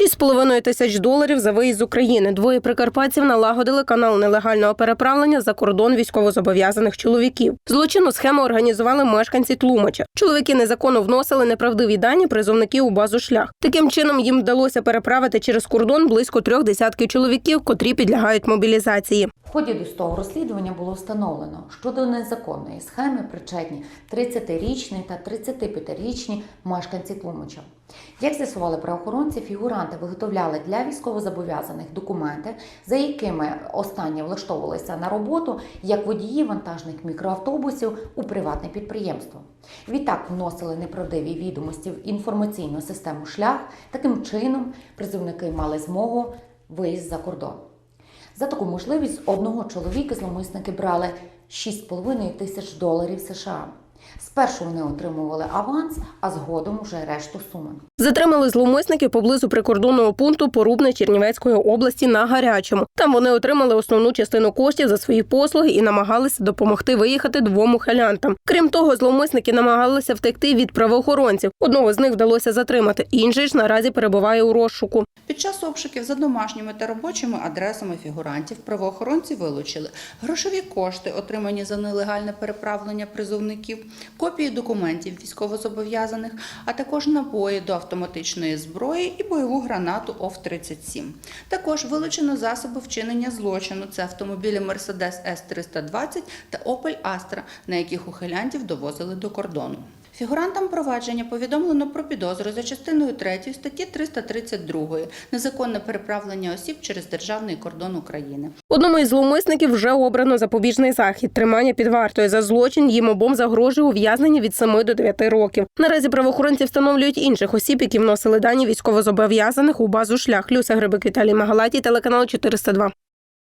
6,5 тисяч доларів за виїзд з України. Двоє прикарпатців налагодили канал нелегального переправлення за кордон військовозобов'язаних чоловіків. Злочинну схему організували мешканці Тлумача. Чоловіки незаконно вносили неправдиві дані призовників у базу шлях. Таким чином їм вдалося переправити через кордон близько трьох десятків чоловіків, котрі підлягають мобілізації. В ході досудового розслідування було встановлено, що до незаконної схеми причетні 30-річні та 35-річні мешканці Тлумача. Як з'ясували правоохоронці, фігуранти виготовляли для військовозобов'язаних документи, за якими останні влаштовувалися на роботу як водії вантажних мікроавтобусів у приватне підприємство. Відтак вносили неправдиві відомості в інформаційну систему шлях. Таким чином призовники мали змогу виїзд за кордон. За таку можливість одного чоловіка зловмисники брали 6,5 тисяч доларів США. Спершу вони отримували аванс, а згодом уже решту суми. Затримали зловмисників поблизу прикордонного пункту Порубне Чернівецької області на гарячому. Там вони отримали основну частину коштів за свої послуги і намагалися допомогти виїхати двом ухилянтам. Крім того, зловмисники намагалися втекти від правоохоронців. Одного з них вдалося затримати, інший ж наразі перебуває у розшуку. Під час обшуків за домашніми та робочими адресами фігурантів правоохоронці вилучили грошові кошти, отримані за нелегальне переправлення призовників, копії документів військовозобов'язаних, а також набої до автоматичної зброї і бойову гранату ОВ-37. Також вилучено засоби вчинення злочину. Це автомобілі Mercedes S320 та Opel Astra, на яких ухилянтів довозили до кордону. Фігурантам провадження повідомлено про підозру за частиною 3 статті 332 незаконне переправлення осіб через державний кордон України. Одному із зловмисників вже обрано запобіжний захід тримання під вартою за злочин. Їм обом загрожує ув'язнення від 7 до 9 років. Наразі правоохоронці встановлюють інших осіб, які вносили дані військовозобов'язаних у базу шлях. Люся Грибик Віталій Магалатій, телеканал 402.